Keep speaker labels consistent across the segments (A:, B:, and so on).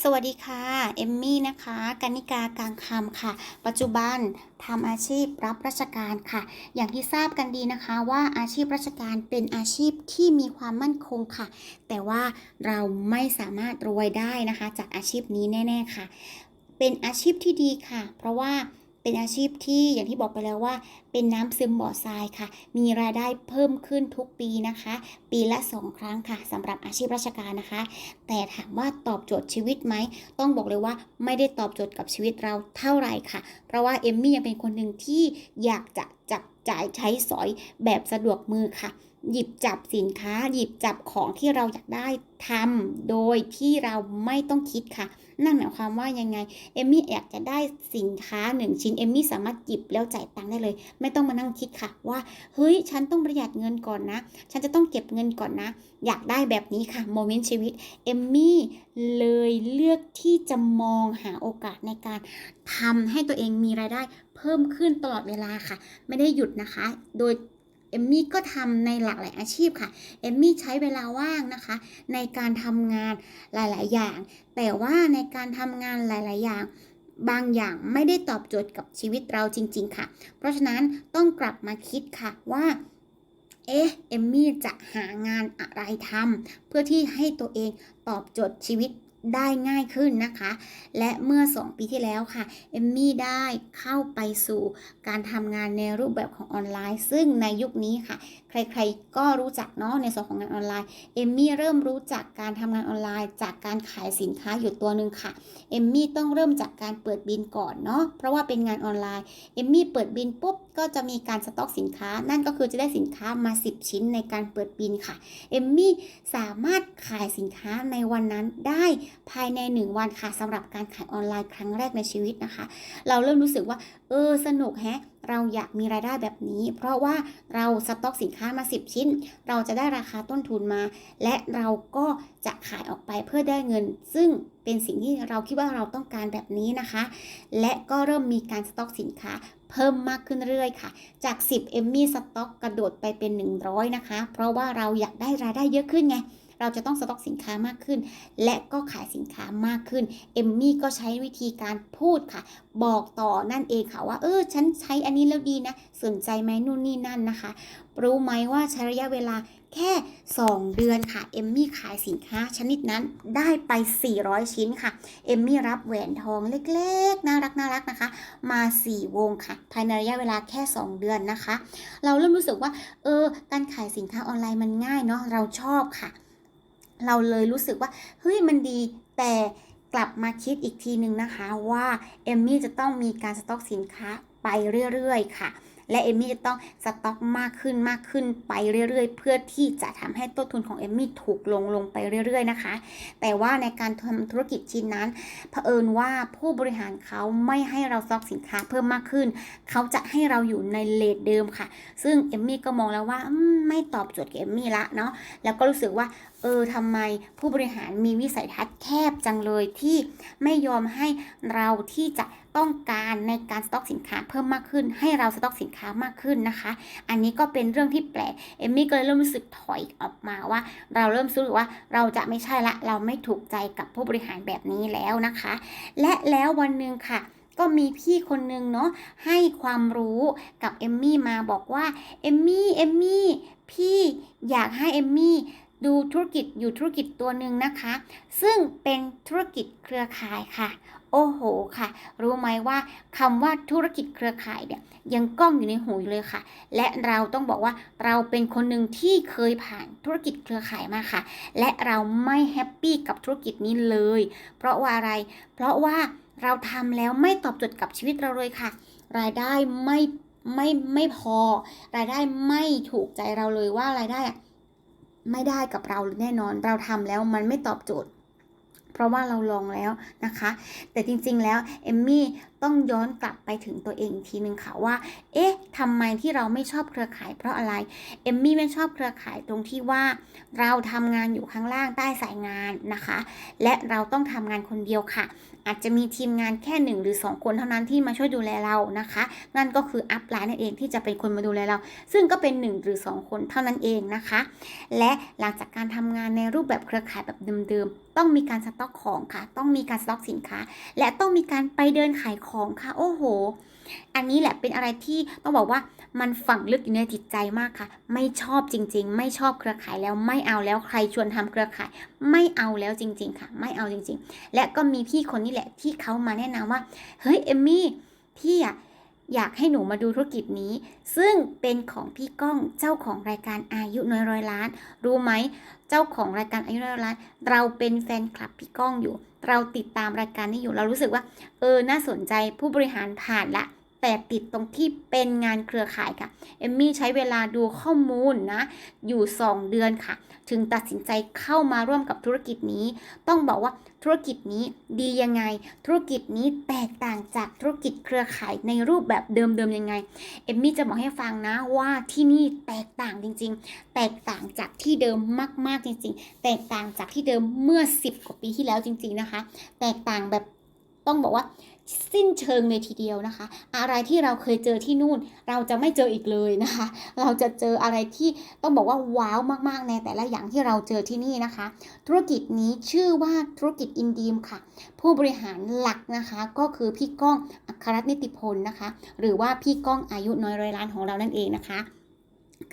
A: สวัสดีค่ะ เอมมี่นะคะกนิกากลางคำค่ะ ปัจจุบันทำอาชีพรับราชการค่ะ อย่างที่ทราบกันดีนะคะว่าอาชีพราชการเป็นอาชีพที่มีความมั่นคงค่ะ แต่ว่าเราไม่สามารถรวยได้นะคะ จากอาชีพนี้แน่ ๆค่ะ เป็นอาชีพที่ดีค่ะ เพราะว่า เป็นอาชีพที่อย่างที่บอกไปแล้วว่า เป็นน้ำซึมบ่อทรายค่ะ มีรายได้เพิ่มขึ้นทุกปีนะคะ ปีละสองครั้งค่ะสำหรับอาชีพราชการนะคะ แต่ถามว่าตอบโจทย์ชีวิตไหม ต้องบอกเลยว่าไม่ได้ตอบโจทย์กับชีวิตเราเท่าไหร่ค่ะ เพราะว่าเอมมี่ยังเป็นคนหนึ่งที่อยากจะจับจ่ายใช้สอยแบบสะดวกมือค่ะ หยิบจับสินค้า หยิบจับของที่เราอยากได้ทำโดยที่เราไม่ต้องคิดค่ะ นั่นหมายความว่ายังไงเอมมี่อยากจะได้สินค้าหนึ่งชิ้นเอมมี่สามารถหยิบแล้วจ่ายตังค์ได้เลย ไม่ต้องมานั่งคิดค่ะ ว่าเฮ้ยฉันต้องประหยัดเงินก่อนนะ ฉันจะต้องเก็บเงินก่อนนะ อยากได้แบบนี้ค่ะโมเมนต์ชีวิตเอมมี่เลยเลือกที่จะมองหาโอกาสในการทำให้ตัวเองมีรายได้เพิ่มขึ้นตลอดเวลาค่ะ ไม่ได้หยุดนะคะ โดย เอมมี่ก็ทำในหลากหลายอาชีพค่ะ เอมมี่ใช้เวลาว่างนะคะ ในการทำงานหลาย ๆ อย่าง แต่ว่าในการทำงานหลาย ๆ อย่างบางอย่างไม่ได้ตอบโจทย์กับชีวิตเราจริง ๆ ค่ะ เพราะฉะนั้นต้องกลับมาคิดค่ะว่าเอ๊ะเอมมี่จะหางานอะไรทำเพื่อที่ให้ตัวเองตอบโจทย์ชีวิต ได้ง่ายขึ้นนะคะ และเมื่อ 2 ปีที่แล้วค่ะ เอมมี่ได้เข้าไปสู่การทำงานในรูปแบบของออนไลน์ ซึ่งในยุคนี้ค่ะ ใครๆก็รู้จักเนาะในส่วนของงานออนไลน์ เอมมี่เริ่มรู้จักการทำงานออนไลน์ จากการขายสินค้าอยู่ตัวหนึ่งค่ะ เอมมี่ต้องเริ่มจากการเปิดบินก่อนเนาะ เพราะว่าเป็นงานออนไลน์ เอมมี่เปิดบินปุ๊บ ก็จะมีการสต็อกสินค้า นั่นก็คือจะได้สินค้ามา 10 ชิ้นในการเปิดบินค่ะ เอมมี่สามารถขายสินค้าในวันนั้นได้ภายใน 1 วันค่ะสำหรับการขายออนไลน์ครั้งแรกในชีวิตนะคะ เราเริ่มรู้สึกว่า เออ สนุกแฮะ เราอยากมีรายได้แบบนี้ เพราะว่าเราสต็อกสินค้ามา 10 ชิ้น เราจะได้ราคาต้นทุนมา และเราก็จะขายออกไปเพื่อได้เงิน ซึ่งเป็นสิ่งที่เราคิดว่าเราต้องการแบบนี้นะคะ และก็เริ่มมีการสต็อกสินค้า เพิ่มมากขึ้นเรื่อยๆค่ะ จาก 10เอมมี่สต็อกกระโดดไปเป็น 100 นะคะ เพราะว่าเราอยากได้รายได้เยอะขึ้นไง เราจะต้องสต็อกสินค้ามากขึ้น และก็ขายสินค้ามากขึ้น เอมมี่ก็ใช้วิธีการพูดค่ะ บอกต่อนั่นเองค่ะว่า เออ ฉันใช้อันนี้แล้วดีนะ สนใจไหมนู่นนี่นั่นนะคะ รู้ไหมว่าใช้ระยะเวลา แค่ 2 เดือนค่ะ เอมมี่ขายสินค้าชนิดนั้นได้ไป 400 ชิ้นค่ะ เอมมี่รับแหวนทองเล็กๆ น่ารักน่ารักนะคะ มา 4 วงค่ะ ภายในระยะเวลาแค่ 2 เดือนนะคะ เราเริ่มรู้สึกว่า เออ การขายสินค้าออนไลน์มันง่ายเนาะ เราชอบค่ะ เราเลยรู้สึกว่า เฮ้ย มันดี แต่กลับมาคิดอีกทีหนึ่งนะคะว่า เอมมี่จะต้องมีการสต็อกสินค้าไปเรื่อยๆ ค่ะ และเอมมี่จะต้องสต็อกมากขึ้นมากขึ้นไปเรื่อยๆ เพื่อที่จะทำให้ต้นทุนของเอมมี่ถูกลงลงไปเรื่อย ๆ นะคะ แต่ว่าในการทำธุรกิจชิ้นนั้นเผอิญว่าผู้บริหารเขาไม่ให้เราสต็อกสินค้าเพิ่มมากขึ้น เขาจะให้เราอยู่ในเลทเดิมค่ะ ซึ่งเอมมี่ก็มองแล้วว่าไม่ตอบโจทย์กับเอมมี่ละเนาะแล้วก็รู้สึกว่าเออทำไมผู้บริหารมีวิสัยทัศน์แคบจังเลยที่ไม่ยอมให้เราที่จะ ต้องการในการสต็อกสินค้าเพิ่มมากขึ้น ให้เราสต็อกสินค้ามากขึ้นนะคะ อันนี้ก็เป็นเรื่องที่แปลกเอมมี่ก็เลยเริ่มรู้สึกถอยออกมาว่า เราเริ่มรู้สึกว่าเราจะไม่ใช่ละเราไม่ถูกใจกับผู้บริหารแบบนี้แล้วนะคะ และแล้ววันหนึ่งค่ะก็มีพี่คนนึงเนาะให้ความรู้กับเอมมี่มาบอกว่าเอมมี่เอมมี่พี่อยากให้เอมมี่ ดูธุรกิจอยู่ธุรกิจตัวหนึ่งนะคะ ซึ่งเป็นธุรกิจเครือข่ายค่ะ โอ้โหค่ะ รู้ไหมว่าคำว่าธุรกิจเครือข่ายเนี่ยยังก้องอยู่ในหูเลยค่ะ และเราต้องบอกว่าเราเป็นคนหนึ่งที่เคยผ่านธุรกิจเครือข่ายมาค่ะ และเราไม่แฮปปี้กับธุรกิจนี้เลย เพราะว่าอะไร เพราะว่าเราทำแล้วไม่ตอบโจทย์กับชีวิตเราเลยค่ะ รายได้ไม่ไม่ไม่พอ รายได้ไม่ถูกใจเราเลยว่ารายได้อะ ไม่ได้กับเราแน่นอน เราทำแล้วมันไม่ตอบโจทย์ เพราะว่าเราลองแล้วนะคะ แต่จริงๆแล้วเอมมี่ต้องย้อนกลับไปถึงตัวเองอีกทีหนึ่งค่ะว่า เอ๊ะทำไมที่เราไม่ชอบเครือข่ายเพราะอะไร เอมมี่ไม่ชอบเครือข่ายตรงที่ว่า เราทำงานอยู่ข้างล่างใต้สายงานนะคะ และเราต้องทำงานคนเดียวค่ะ อาจจะมีทีมงานแค่หนึ่งหรือ 2 คนเท่านั้นที่มาช่วยดูแลเรานะคะ นั่นก็คืออัพไลน์นั่นเองที่จะเป็นคนมาดูแลเรา ซึ่งก็เป็น 1 หรือ 2 คนเท่านั้นเองนะคะ และหลังจากการทำงานในรูปแบบเครือข่ายแบบเดิมๆต้องมีการสต็อกของค่ะ ต้องมีการสต็อกสินค้า และต้องมีการไปเดินขายของค่ะ โอ้โห อันนี้แหละเป็นอะไรที่ต้องบอกว่ามันฝังลึกอยู่ในจิตใจมากค่ะ ไม่ชอบจริง ๆ ไม่ชอบเครือข่ายแล้วไม่เอาแล้วใครชวนทำเครือข่าย ไม่เอาแล้วจริง ๆ ค่ะ ไม่เอาจริง ๆ และก็มีพี่คนนี้แหละที่เขามาแนะนำว่า เฮ้ยเอมมี่พี่อะ อยากให้หนูมาดูธุรกิจนี้ ซึ่งเป็นของพี่ก้องเจ้าของรายการอายุน้อยร้อยล้าน รู้ไหมเจ้าของรายการอายุน้อยร้อยล้าน เราเป็นแฟนคลับพี่ก้องอยู่ เราติดตามรายการนี้อยู่เรารู้สึกว่า เออน่าสนใจผู้บริหารผ่านละ แต่ติดตรงที่เป็นงานเครือข่ายค่ะ เอมมี่ใช้เวลาดูข้อมูลนะ อยู่ 2 เดือนค่ะ ถึงตัดสินใจเข้ามาร่วมกับธุรกิจนี้ ต้องบอกว่าธุรกิจนี้ดียังไง ธุรกิจนี้แตกต่างจากธุรกิจเครือข่ายในรูปแบบเดิมๆยังไง เอมมี่จะบอกให้ฟังนะว่าที่นี่แตกต่างจริง ๆ แตกต่างจากที่เดิมมากๆจริง ๆ แตกต่างจากที่เดิมเมื่อ 10 กว่าปีที่แล้วจริง ๆนะคะ แตกต่างแบบ ต้องบอกว่าสิ้นเชิงเลยทีเดียวนะคะ อะไรที่เราเคยเจอที่นู่น เราจะไม่เจออีกเลยนะคะ เราจะเจออะไรที่ต้องบอกว่าว้าวมากๆ ในแต่ละอย่างที่เราเจอที่นี่นะคะ ธุรกิจนี้ชื่อว่าธุรกิจอินดีมค่ะ ผู้บริหารหลักนะคะ ก็คือพี่ก้องอัครนิติพลนะคะ หรือว่าพี่ก้องอายุน้อยร้อยล้านของเรานั่นเองนะคะ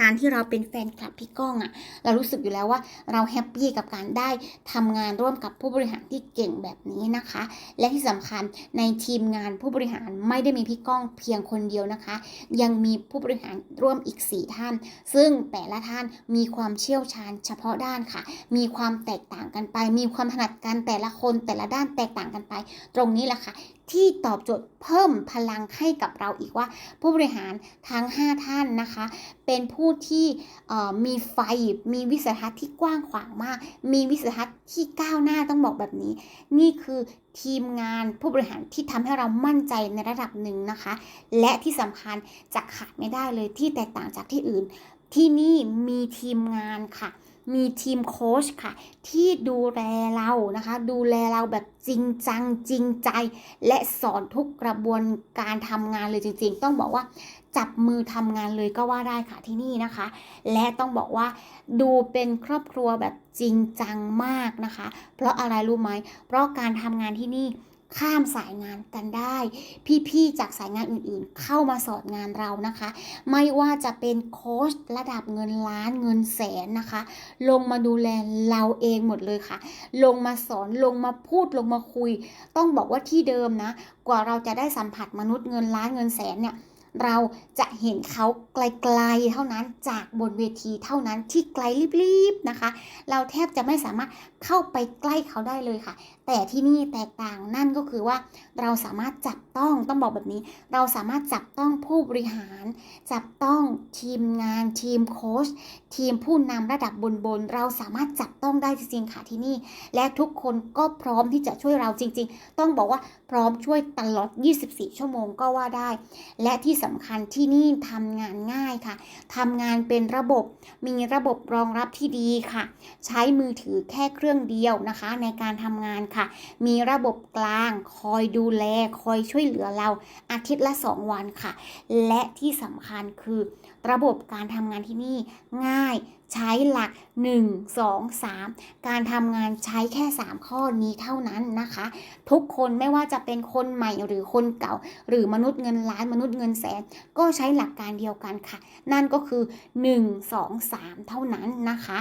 A: การที่เราเป็นแฟนคลับพี่ก้องอะ่ะ เรารู้สึกอยู่แล้วว่าเราแฮปปี้กับการได้ทำงานร่วมกับผู้บริหารที่เก่งแบบนี้นะคะ และที่สำคัญในทีมงานผู้บริหารไม่ได้มีพี่ก้องเพียงคนเดียวนะคะ ยังมีผู้บริหารร่วมอีก 4 ท่าน ซึ่งแต่ละท่านมีความเชี่ยวชาญเฉพาะด้านค่ะ มีความแตกต่างกันไป มีความถนัดกันแต่ละคนแต่ละด้านแตกต่างกันไป ตรงนี้แหละค่ะ ที่ตอบโจทย์เพิ่มพลังให้กับเราอีกว่า ผู้บริหารทั้ง 5 ท่านนะคะ เป็นผู้ที่มีไฟมีวิสัยทัศน์ที่กว้างขวางมาก มีวิสัยทัศน์ที่ก้าวหน้าต้องบอกแบบนี้ นี่คือทีมงานผู้บริหารที่ทำให้เรามั่นใจในระดับหนึ่งนะคะ และที่สำคัญจะขาดไม่ได้เลยที่แตกต่างจากที่อื่น ที่นี่มีทีมงานค่ะ มีทีมโค้ชค่ะ ที่ดูแลเรานะคะ ดูแลเราแบบจริงจังจริงใจ และสอนทุกกระบวนการทำงานเลยจริง ๆ ต้องบอกว่าจับมือทำงานเลยก็ว่าได้ค่ะที่นี่นะคะ และต้องบอกว่าดูเป็นครอบครัวแบบจริงจังมากนะคะ เพราะอะไรรู้ไหม เพราะการทำงานที่นี่ ข้ามสายงานกันได้ พี่ๆจากสายงานอื่นๆ เข้ามาสอนงานเรานะคะ ไม่ว่าจะเป็นโค้ชระดับเงินล้านเงินแสนนะคะ ลงมาดูแลเราเองหมดเลยค่ะ ลงมาสอนลงมาพูดลงมาคุย ต้องบอกว่าที่เดิมนะ กว่าเราจะได้สัมผัสมนุษย์เงินล้านเงินแสนเนี่ย เราจะเห็นเขาไกลๆเท่านั้นจากบนเวทีเท่านั้นที่ไกลรีบๆนะคะ เราแทบจะไม่สามารถเข้าไปใกล้เขาได้เลยค่ะ แต่ที่นี่แตกต่างนั่นก็คือว่า เราสามารถจับต้องต้องบอกแบบนี้ เราสามารถจับต้องผู้บริหาร จับต้องทีมงานทีมโค้ชทีมผู้นำระดับบนๆเราสามารถจับต้องได้จริงๆค่ะที่นี่ และทุกคนก็พร้อมที่จะช่วยเราจริง ๆ ต้องบอกว่า พร้อมช่วยตลอด 24 ชั่วโมงก็ว่าได้ และที่สำคัญที่นี่ทำงานง่ายค่ะทำงานเป็นระบบมีระบบรองรับที่ดีค่ะ ใช้มือถือแค่เครื่องเดียวนะคะ ในการทำงานค่ะ มีระบบกลางคอยดูแล คอยช่วยเหลือเราอาทิตย์ละ 2 วันค่ะ และที่สำคัญคือระบบการทำงานที่นี่ง่าย ใช้หลัก 1 2 3 การทำงานใช้แค่ 3 ข้อนี้เท่านั้นนะคะ ทุกคนไม่ว่าจะเป็นคนใหม่หรือคนเก่า หรือมนุษย์เงินล้านมนุษย์เงินแสน ก็ใช้หลักการเดียวกันค่ะ นั่นก็คือ 1 2 3 เท่านั้นนะคะ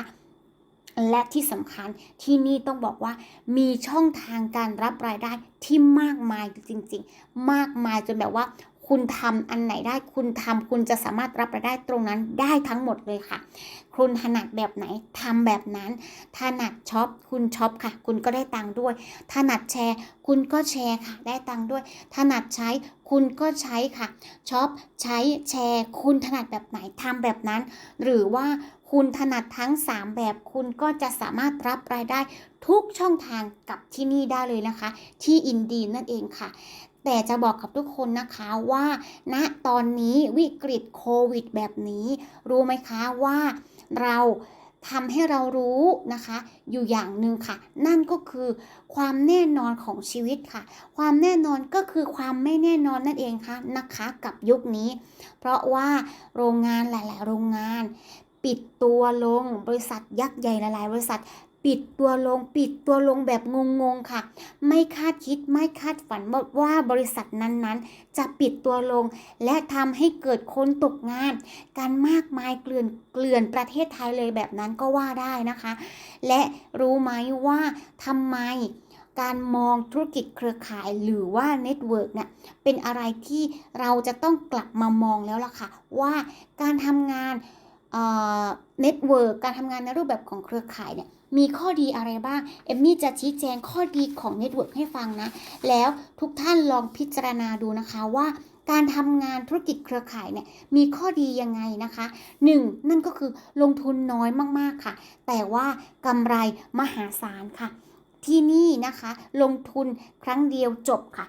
A: และที่สำคัญที่นี่ต้องบอกว่ามีช่องทางการรับรายได้ที่มากมายจริง ๆ มากมายจนแบบว่า คุณทำอันไหนได้คุณทำคุณจะสามารถรับรายได้ตรงนั้นได้ทั้งหมดเลยค่ะ คุณถนัดแบบไหนทำแบบนั้นถนัดช็อปคุณช็อปค่ะ คุณก็ได้ตังค์ด้วยถนัดแชร์ คุณก็แชร์ค่ะ ได้ตังค์ด้วยถนัดใช้คุณก็ใช้ค่ะช็อปใช้แชร์ คุณถนัดแบบไหนทำแบบนั้น หรือว่าคุณถนัดทั้ง 3 แบบ คุณก็จะสามารถรับรายได้ทุกช่องทางกับที่นี่ได้เลยนะคะ ที่อินดีนั่นเองค่ะ แต่จะบอกกับทุกคนนะคะว่าณตอนนี้วิกฤตโควิดแบบนี้ รู้ไหมคะว่าเราทำให้เรารู้นะคะ อยู่อย่างหนึ่งค่ะ นั่นก็คือความแน่นอนของชีวิตค่ะ ความแน่นอนก็คือความไม่แน่นอนนั่นเองค่ะนะคะ กับยุคนี้ เพราะว่าโรงงานหลาย ๆ โรงงาน ปิดตัวลงบริษัทยักษ์ใหญ่หลาย ๆ บริษัท ปิดตัวลงปิดตัวลงแบบงงๆค่ะ ไม่คาดคิดไม่คาดฝันว่าบริษัทนั้นๆ จะปิดตัวลง และทำให้เกิดคนตกงาน การมากมายเกลื่อนเกลื่อนประเทศไทยเลยแบบนั้นก็ว่าได้นะคะ และรู้ไหมว่าทำไมการมองธุรกิจเครือข่ายหรือว่าเน็ตเวิร์กเนี่ยเป็นอะไรที่เราจะต้องกลับมามองแล้วล่ะค่ะ ว่าการทำงาน เน็ตเวิร์กการทำงานในรูปแบบของเครือข่ายเนี่ยมีข้อดีอะไรบ้าง เอมมี่จะชี้แจงข้อดีของเน็ตเวิร์กให้ฟังนะ แล้วทุกท่านลองพิจารณาดูนะคะว่าการทำงานธุรกิจเครือข่ายเนี่ยมีข้อดียังไงนะคะ 1. นั่นก็คือลงทุนน้อยมากๆค่ะ แต่ว่ากำไรมหาศาลค่ะ ที่นี่นะคะ ลงทุนครั้งเดียวจบค่ะ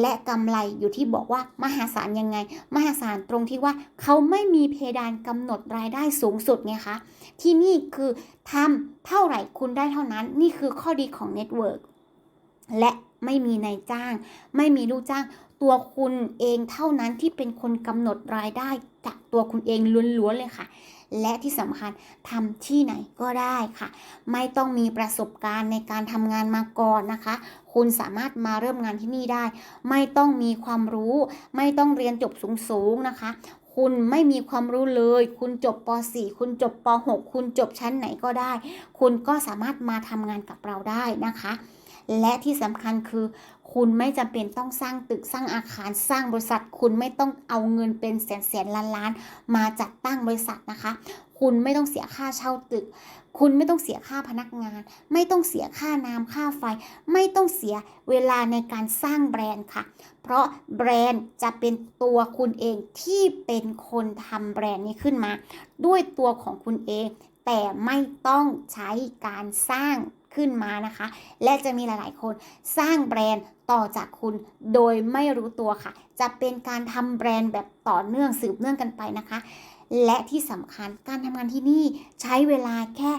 A: และกำไรอยู่ที่บอกว่ามหาศาลยังไง มหาศาลตรงที่ว่าเขาไม่มีเพดานกำหนดรายได้สูงสุดไงคะที่นี่คือทำเท่าไหร่คุณได้เท่านั้น นี่คือข้อดีของเน็ตเวิร์กและไม่มีนายจ้าง ไม่มีลูกจ้าง ตัวคุณเองเท่านั้นที่เป็นคนกำหนดรายได้จากตัวคุณเองล้วนๆเลยค่ะ และที่สำคัญทำที่ไหนก็ได้ค่ะ ไม่ต้องมีประสบการณ์ในการทำงานมาก่อนนะคะ คุณสามารถมาเริ่มงานที่นี่ได้ ไม่ต้องมีความรู้ ไม่ต้องเรียนจบสูงๆนะคะคุณไม่มีความรู้เลย คุณจบป .4 คุณจบป .6 คุณจบชั้นไหนก็ได้ คุณก็สามารถมาทำงานกับเราได้นะคะ และที่สำคัญคือ คุณไม่จำเป็นต้องสร้างตึกสร้างอาคารสร้างบริษัท คุณไม่ต้องเอาเงินเป็นแสนแสนล้านล้านมาจัดตั้งบริษัทนะคะ คุณไม่ต้องเสียค่าเช่าตึก คุณไม่ต้องเสียค่าพนักงาน ไม่ต้องเสียค่าน้ำค่าไฟ ไม่ต้องเสียเวลาในการสร้างแบรนด์ค่ะ เพราะแบรนด์จะเป็นตัวคุณเองที่เป็นคนทำแบรนด์นี้ขึ้นมา ด้วยตัวของคุณเองแต่ไม่ต้องใช้การสร้าง ขึ้นมานะคะ และจะมีหลาย ๆ คนสร้างแบรนด์ต่อจากคุณโดยไม่รู้ตัวค่ะ จะเป็นการทำแบรนด์แบบต่อเนื่องสืบเนื่องกันไปนะคะ และที่สำคัญการทำงานที่นี่ใช้เวลาแค่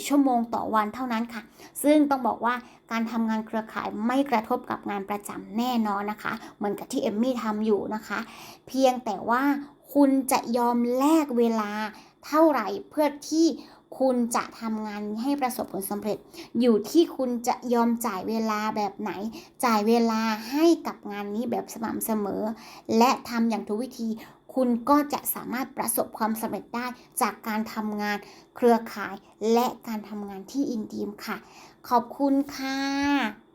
A: 2-4 ชั่วโมงต่อวันเท่านั้นค่ะ ซึ่งต้องบอกว่าการทำงานเครือข่ายไม่กระทบกับงานประจำแน่นอนนะคะ เหมือนกับที่เอมมี่ทำอยู่นะคะ เพียงแต่ว่าคุณจะยอมแลกเวลาเท่าไหร่เพื่อที่ คุณจะทำงานให้ประสบผลสำเร็จ อยู่ที่คุณจะยอมจ่ายเวลาแบบไหน จ่ายเวลาให้กับงานนี้แบบสม่ำเสมอ และทำอย่างทุกวิธี คุณก็จะสามารถประสบความสำเร็จได้จากการทำงานเครือข่ายและการทำงานที่อินทีมค่ะ ขอบคุณค่ะ